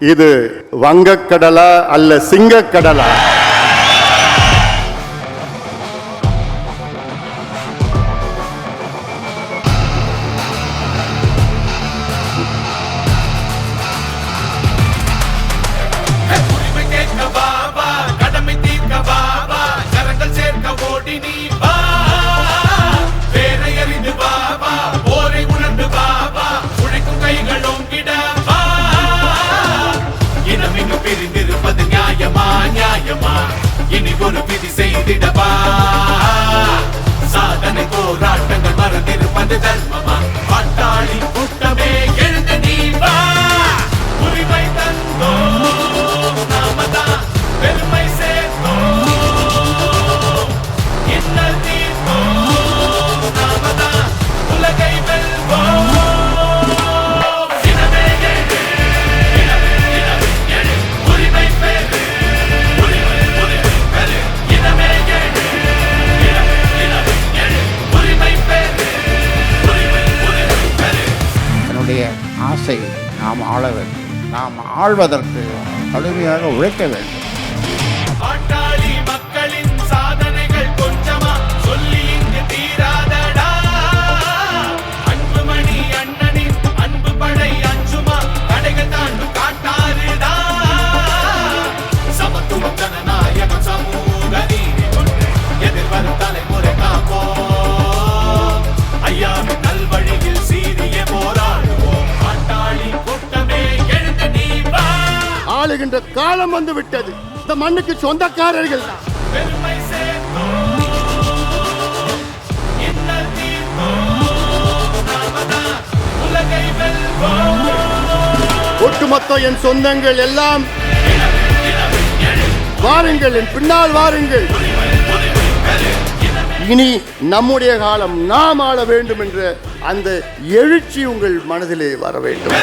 இது வங்கக்கடலா அல்ல சிங்கக்கடலா? ஒரு விதி செய்திடவா? சாதனை போராட்டங்கள் மறந்திருப்பது தர்மமா? பாட்டாளி கூட்டமே எழுந்து நீ வா உரிமை தந்தோ ஆசை நாம் ஆள வேண்டும். நாம் ஆழ்வதற்கு கடுமையாக உழைக்க வேண்டும். வருகின்ற காலம் வந்து விட்டது இந்த மண்ணுக்கு சொந்தக்காரர்கள் தான். ஒட்டுமொத்த என் சொந்தங்கள் எல்லாம் வாருங்கள் என் பின்னால் வாருங்கள். இனி நம்முடைய காலம் நாம் ஆள வேண்டும் என்ற அந்த எழுச்சி உங்கள் மனதிலே வர வேண்டும்.